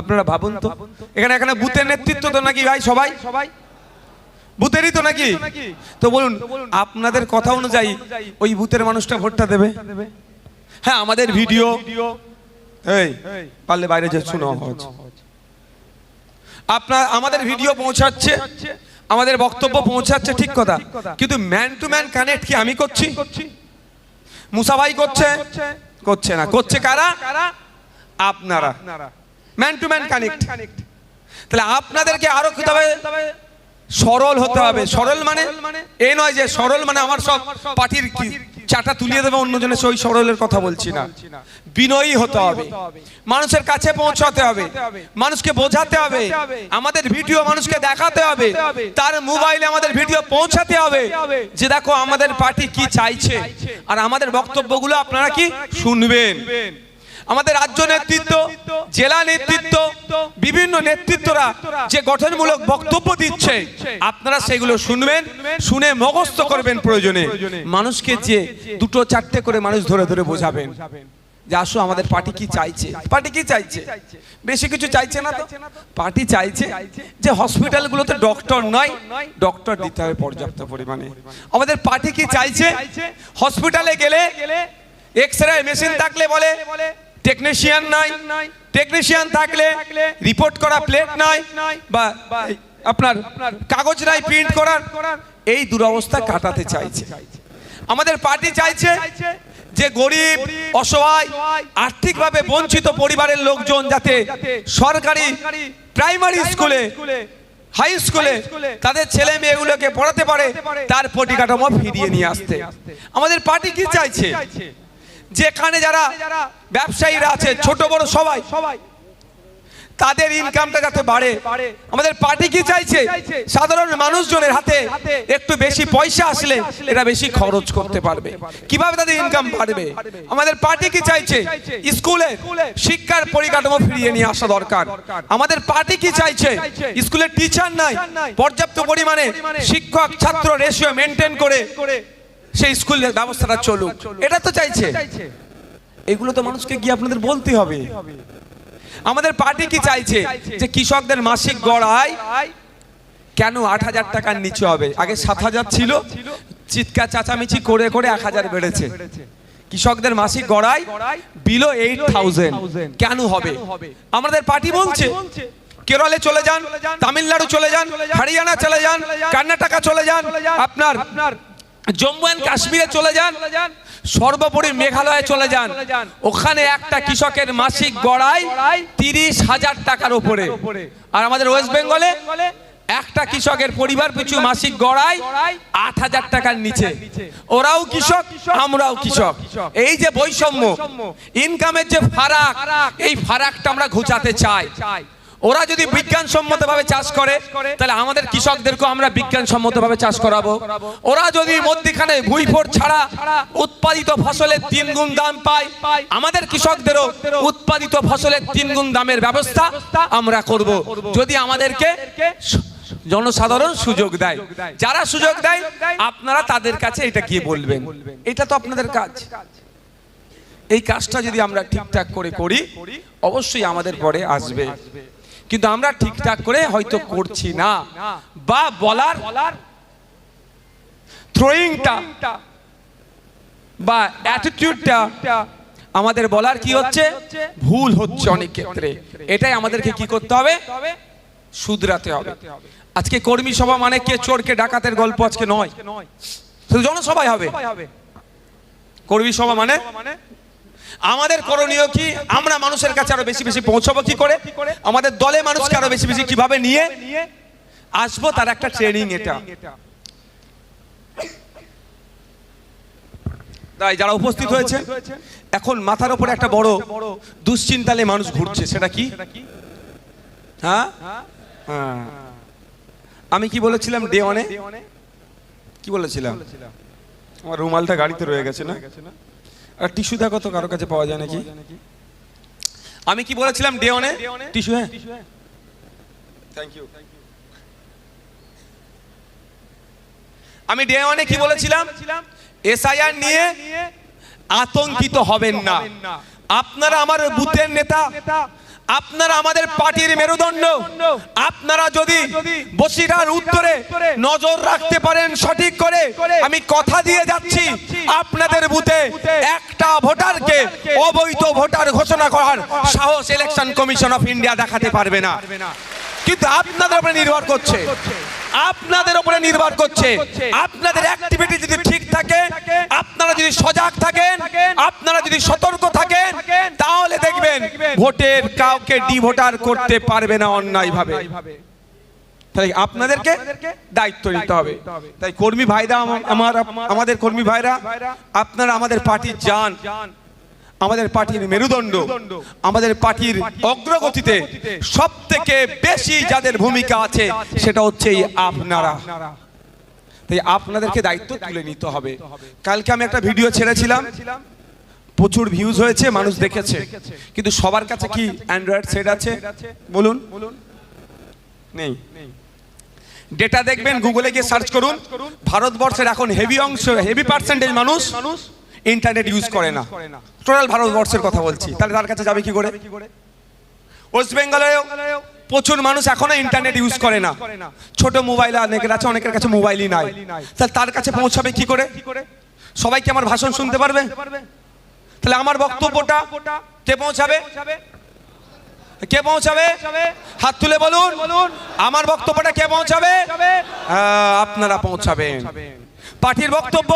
আপনারা ভাবুন তো। এখানে এখানে বুথের নেতৃত্ব তো নাকি ভাই সবাই? সবাই বুথেরই তো নাকি? তো বলুন, আপনাদের কথা অনুযায়ী ওই বুথের মানুষটা ভোটটা দেবে? হ্যাঁ আমাদের ভিডিও। এই, পারলে বাইরে যে শুনো আওয়াজ। আপনার, আমাদের ভিডিও পৌঁছাচ্ছে। আমাদের বক্তব্য পৌঁছাচ্ছে ঠিক কথা। কিন্তু ম্যান টু ম্যান কানেক্ট কি আমি করছি? মুসা ভাই করছে? করছে না। করছে কারা? আপনারা। ম্যান টু ম্যান কানেক্ট তাহলে আপনাদেরকে আরও কি হবে? সরল হতে হবে। সরল মানে? এ নয় যে সরল মানে আমার সব পার্টির কি? চাটা তুলিয়ে দেবে, অন্যজনের সই সরলের কথা বলছি না। বিনয়ী হতে হবে। মানুষের কাছে পৌঁছাতে হবে। মানুষকে বোঝাতে হবে। আমাদের ভিডিও মানুষকে দেখাতে হবে। তার মোবাইলে আমাদের ভিডিও পৌঁছাতে হবে। যে দেখো আমাদের পার্টি কি চাইছে। আর আমাদের বক্তব্যগুলো আপনারা কি শুনবেন। আমাদের রাজ্য নেতৃত্ব, জেলা নেতৃত্ব, বিভিন্ন নেতৃত্বরা যে গঠনমূলক বক্তব্য দিচ্ছে, আপনারা সেগুলো শুনবেন, শুনে মগস্থ করবেন প্রয়োজনে। মানুষকে যে দুটো চারটে করে মানুষ ধরে ধরে বোঝাবেন, যে আসো আমাদের পার্টি কি চাইছে? পার্টি কি চাইছে? বেশি কিছু চাইছে না তো? পার্টি চাইছে যে হসপিটালগুলোতে ডক্টর নয়, ডক্টর দিতে হবে পর্যাপ্ত পরিমাণে। আমাদের পার্টি কি চাইছে? হসপিটালে গেলে এক্স রে মেশিন থাকলে বলে টেকনিশিয়ান নাই টেকনিশিয়ান থাকলে রিপোর্ট করা প্লেট নাই, বা আপনার কাগজ নাই প্রিন্ট করার, এই দুরবস্থা কাটাতে চাইছে। আমাদের পার্টি চাইছে যে গরিব, অসহায়, আর্থিকভাবে বঞ্চিত পরিবারের লোকজন যাতে সরকারি প্রাইমারি স্কুলে হাই স্কুলে তাদের ছেলে মেয়েগুলোকে পড়াতে পারে, তার পরিকাঠামো ফিরিয়ে নিয়ে আসতে। আমাদের পার্টি কি চাইছে? যেখানে যারা ব্যবসায়ীরা আছে ছোট বড় সবাই সবাই। তাদের ইনকামটা যাতে বাড়ে। আমাদের পার্টি কি চাইছে? সাধারণ মানুষজনের হাতে একটু বেশি পয়সা আসলে এরা বেশি খরচ করতে পারবে। কীভাবে তাদের ইনকাম বাড়বে? আমাদের পার্টি কি চাইছে? স্কুলে শিক্ষার পরিকাঠামো ফিরিয়ে নিয়ে আসা দরকার। আমাদের পার্টি কি চাইছে? স্কুলে টিচার নাই। পর্যাপ্ত পরিমাণে শিক্ষক ছাত্র রেশিও মেনটেন করে সেই স্কুলের ব্যবস্থাটা চলুক। এটা তো চাইছে। এগুলো তো মানুষকে গিয়ে আপনাদের বলতে হবে। আমাদের পার্টি কি চাইছে? যে কৃষকদের মাসিক গড় আয় কেন আট হাজার টাকার নিচে হবে? আগে সাত হাজার ছিল। চিৎকার চাচামিচি করে করে এক হাজার বেড়েছে। কৃষকদের মাসিক গড়াই বিলো এইট থাউজেন্ড কেন হবে? আমাদের পার্টি বলছে কেরলে চলে যান তামিলনাড়ু চলে যান হরিয়ানা চলে যান কর্ণাটকা চলে যান। আপনার জম্মু অ্যান্ড কাশ্মীরে চলে যান। সর্বোপরি মেঘালয়ে চলে যান। ওখানে একটা কৃষকের মাসিক গড়াই তিরিশ হাজার টাকার উপরে। আর আমাদের ওয়েস্ট বেঙ্গলে একটা কৃষকের পরিবার পিছু মাসিক গড়াই আট হাজার টাকার নিচে। ওরাও কৃষক আমরাও কৃষক। এই যে বৈষম্য ইনকামের যে ফারাক এই ফারাকটা আমরা ঘুচাতে চাই। ওরা যদি বিজ্ঞানসম্মত ভাবে চাষ করে তাহলে আমাদের কৃষকদেরকেও আমরা বিজ্ঞানসম্মত ভাবে চাষ করাবো। ওরা যদি মধ্যখানে ভুইফোর ছাড়া উৎপাদিত ফসলের তিন গুণ দাম পায় আমাদের কৃষকদেরও উৎপাদিত ফসলের তিন গুণ দামের ব্যবস্থা আমরা করব। যদি আমাদেরকে জনসাধারণ সুযোগ দেয় যারা সুযোগ দেয় আপনারা তাদের কাছে এটা গিয়ে বলবেন। এটা তো আপনাদের কাজ। এই কাজটা যদি আমরা ঠিকঠাক করে করি অবশ্যই আমাদের পরে আসবে। কিন্তু আমরা ঠিকঠাক করে হয়তো করছি না। বা বলার থ্রোয়িংটা বা অ্যাটিটিউডটা আমাদের বলার কি হচ্ছে? ভুল হচ্ছে অনেক ক্ষেত্রে। এটাই আমাদেরকে কি করতে হবে? শুধরাতে হবে। আজকে কর্মী সভা মানে কে? চোরকে ডাকাতের গল্প আজকে নয়। শুধু জনসভায় হবে। কর্মী সভা মানে আমাদের করণীয় কি? আমরা মানুষের কাছে আরও বেশি বেশি পৌঁছাবো কি করে? আমাদের দলে মানুষকে আরও বেশি বেশি কীভাবে নিয়ে আসব? তার একটা ট্রেনিং এটা। তাই যারা উপস্থিত হয়েছে এখন মাথার উপরে একটা বড় দুশ্চিন্তালে মানুষ ঘুরছে। সেটা কি? হ্যাঁ? হ্যাঁ। আমি কি বলেছিলাম? ডে অনে কি বলেছিলাম? আমার রুমালটা গাড়িতে রয়ে গেছে না? আর টিস্যু দেখো তো কারও কাছে পাওয়া যায় নাকি? আমি কি বলেছিলাম? ডে অনে? টিস্যু হ্যাঁ। থ্যাংক ইউ আমি ডে ওয়ানে কি বলেছিলাম? এসআইআর নিয়ে আতঙ্কিত হবেন না। আপনারা আমার বুথের নেতা, আপনারা আমাদের পার্টির মেরুদণ্ড, আপনারা যদি বসিরার উত্তরে নজর রাখতে পারেন সঠিক করে, আমি কথা দিয়ে যাচ্ছি আপনাদের বুথে। ভোটারকে অবৈধ ভোটার ঘোষণা করার সাহস ইলেকশন কমিশন অফ ইন্ডিয়া দেখাতে পারবে না। কিন্তু আপনাদের উপরে নির্ভর করছে। আপনাদের উপরে নির্ভর করছে। আপনাদের অ্যাক্টিভিটি যদি ঠিক থাকে, আপনারা যদি সজাগ থাকেন, আপনারা যদি সতর্ক থাকেন, তাহলে দেখবেন ভোটের কাউকে ডি ভোটার করতে পারবে না অন্যায় ভাবে তাই আপনাদেরকে দায়িত্ব নিতে হবে। তাই কর্মী ভাইরা আমার আমাদের কর্মী ভাইরা, আপনারা আমাদের পার্টির যান। আমাদের পার্টির মেরুদণ্ড, আমাদের পার্টির অগ্রগতিতে সব থেকে বেশি যাদের ভূমিকা আছে, সেটা হচ্ছে আপনারা। তাই আপনাদেরকে দায়িত্ব তুলে নিতে হবে। কালকে আমি একটা ভিডিও ছেড়েছিলাম, প্রচুর ভিউজ হয়েছে, মানুষ দেখেছে। কিন্তু সবার কাছে কি অ্যান্ড্রয়েড সেট আছে? বলুন। নেই। ডেটা দেখবেন গুগলে গিয়ে সার্চ করুন। ভারতবর্ষের এখন হেভি অংশ হেভি পার্সেন্টেজ মানুষ ইন্টারনেট ইউজ করে না। টোটাল ভারতবর্ষের কথা বলছি। তাহলে তার কাছে যাবে কি করে? ওয়েস্ট বেঙ্গলেও প্রচুর মানুষ এখনও ইন্টারনেট ইউজ করে না। ছোট মোবাইল অনেকের আছে অনেকের কাছে মোবাইলই নাই। তাহলে তার কাছে পৌঁছাবে কি করে? সবাই কি আমার ভাষণ শুনতে পারবে? তাহলে আমার বক্তব্যটা কে পৌঁছাবে? কে পৌঁছাবে? হাত তুলে বলুন। আমার বক্তব্যটা কে পৌঁছাবে? আপনারা পৌঁছাবেন। পার্টির বক্তব্য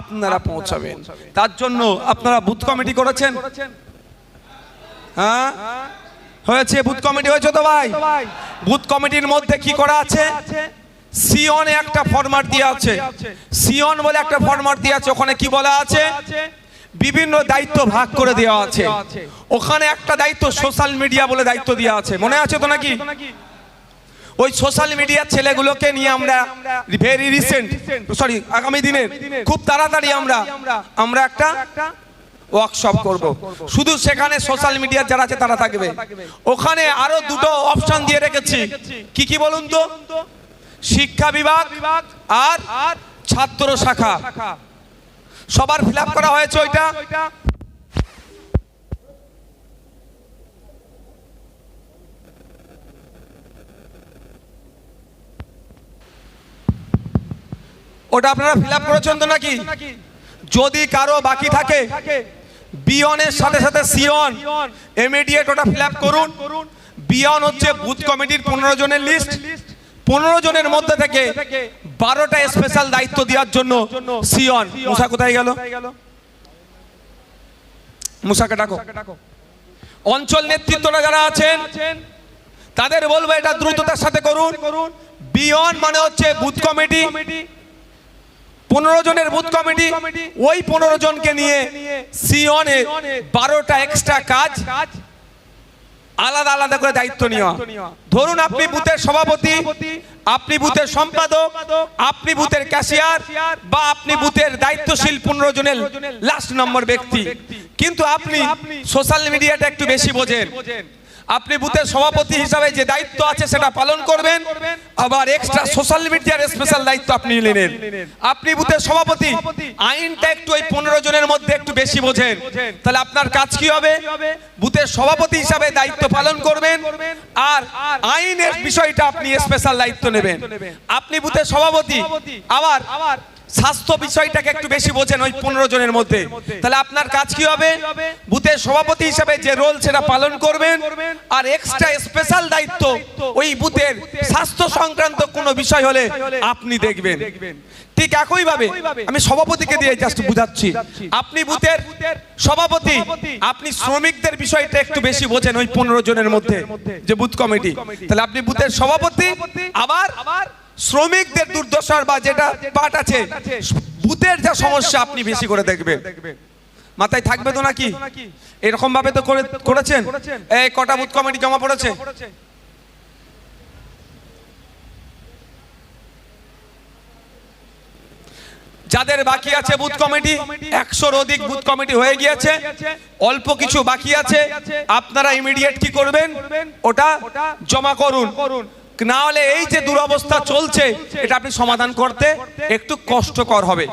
আপনারা পৌঁছাবেন। তার জন্য আপনারা বুথ কমিটি করেছেন। হ্যাঁ? হয়েছে বুথ কমিটি হয়েছে তো ভাই? বুথ কমিটির মধ্যে কি করা আছে? সিওনে একটা ফরম্যাট দিয়ে আছে। সিওন বলে একটা ফরম্যাট দিয়ে আছে ওখানে কি বলা আছে? বিভিন্ন দায়িত্ব ভাগ করে দেওয়া আছে। ওখানে একটা দায়িত্ব সোশ্যাল মিডিয়া বলে দায়িত্ব দেওয়া আছে। মনে আছে তো নাকি? ওই সোশ্যাল মিডিয়ার ছেলেগুলোকে নিয়ে আমরা ভেরি রিসেন্ট সরি আগামী দিনের খুব তাড়াতাড়ি আমরা আমরা একটা ওয়ার্কশপ করব। শুধু সেখানে সোশ্যাল মিডিয়ার যারা আছে তারা থাকবে। ওখানে আরও দুটো অপশন দিয়ে রেখেছি। কি কি বলুন তো? শিক্ষা বিভাগ আর ছাত্র শাখা। সবার ফিল করা হয়েছে ওইটা। ওটা আপনারা ফিল আপ করেছেন তো নাকি? যদি কারও বাকি থাকে বিয়নের সাথে সাথে সিয়ন ইমিডিয়েট ওটা ফিল আপ করুন। বিয়ন হচ্ছে বুথ কমিটির পনেরো জনের লিস্ট পনেরো জনের মধ্যে থেকে বারোটা স্পেশাল দায়িত্ব দেওয়ার জন্য সিয়ন মুসা কোথায় গেল? মুসাকে ডাকো। অঞ্চল নেতৃত্বরা যারা আছেন, তাদের বলব এটা দ্রুততার সাথে করুন। বিয়ন মানে হচ্ছে বুথ কমিটি পনেরো জনের বুথ কমিটি, ওই পনেরো জনকে নিয়ে সিওনে বারোটা এক্সট্রা কাজ, আলাদা আলাদা করে দায়িত্ব নেওয়া। ধরুন আপনি বুথের সভাপতি, আপনি বুথের সম্পাদক, আপনি বুথের ক্যাশিয়ার বা আপনি বুথের দায়িত্বশীল পনেরো জনের লাস্ট নম্বর ব্যক্তি। কিন্তু আপনি সোশ্যাল মিডিয়াটা একটু বেশি বোঝেন। আপনি বুথের সভাপতি হিসাবে যে দায়িত্ব আছে সেটা পালন করবেন। আবার এক্সট্রা সোশ্যাল মিডিয়ার স্পেশাল দায়িত্ব আপনি নিলেন। আপনি বুথের সভাপতি, আইনটা একটু ওই পনেরো জনের মধ্যে একটু বেশি বোঝেন। তাহলে আপনার কাজ কি হবে? বুথের সভাপতি হিসাবে দায়িত্ব পালন করবেন আর আইনের বিষয়টা আপনি স্পেশাল দায়িত্ব নেবেন। আপনি বুথের সভাপতি, আবার স্বাস্থ্য বিষয়টাকে একটু বেশি বোঝেন ওই পনেরো জনের মধ্যে। তাহলে আপনার কাজ কি হবে? বুথের সভাপতি হিসেবে যে রোল সেটা পালন করবেন, আর এক্সট্রা স্পেশাল দায়িত্ব ওই বুথের স্বাস্থ্য সংক্রান্ত কোনো বিষয় হলে আপনি দেখবেন। ঠিক একই ভাবে আমি সভাপতিকে দিয়ে জাস্ট বুঝাচ্ছি। আপনি বুথের সভাপতি, আপনি শ্রমিকদের বিষয়টা একটু বেশি বোঝেন ওই পনেরো জনের মধ্যে, যে বুথ কমিটি। তাহলে আপনি বুথের সভাপতি, আবার শ্রমিকদের দুর্দশার বা যেটা পাঠ আছে বুথের যা সমস্যা আপনি বেশি করে দেখবেন। মাথায় থাকবে তো নাকি? এরকম ভাবে তো করে করেছেন? এই কটা বুথ কমিটি জমা পড়েছে? যাদের বাকি আছে বুথ কমিটি একশোর অধিক বুথ কমিটি হয়ে গিয়েছে। অল্প কিছু বাকি আছে। আপনারা ইমিডিয়েট কি করবেন? ওটা জমা করুন। না হলে এই যে দুরবস্থা চলছে এটা আপনি সমাধান করতে একটু কষ্টকর হবে।